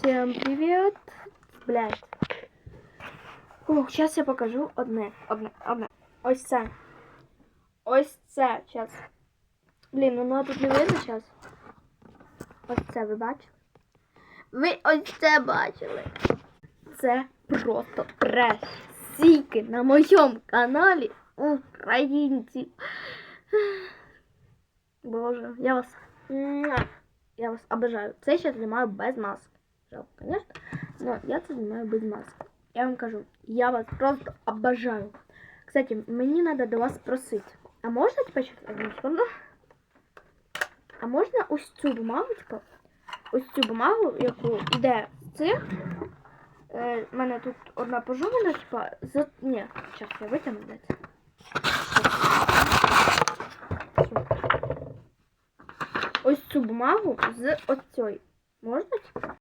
Всем привет. Блядь. О, сейчас я покажу одне. Одне, одне. Ось це. Ось це. Сейчас. Блін, ну ну, тут не видно зараз. Ось це ви бачили? Ви ось це бачили. Це просто треш. Сіки на моєму каналі українці. Боже, я вас. Муа. Я вас обожаю. Це я сейчас знімаю без маски. Жалко, конечно. Но я це знімаю без маски. Я вам кажу, я вас просто обожаю. Кстати, мені треба до вас просити. А можна, типа, ще одну секунду? А можна ось цю бумагу, типа, ось цю бумагу, яку йде з цих. Е, в мене тут одна пожована, типа, за... Ні, зараз я витягну десь. Ось цю бумагу з оцьої. Можна, типа?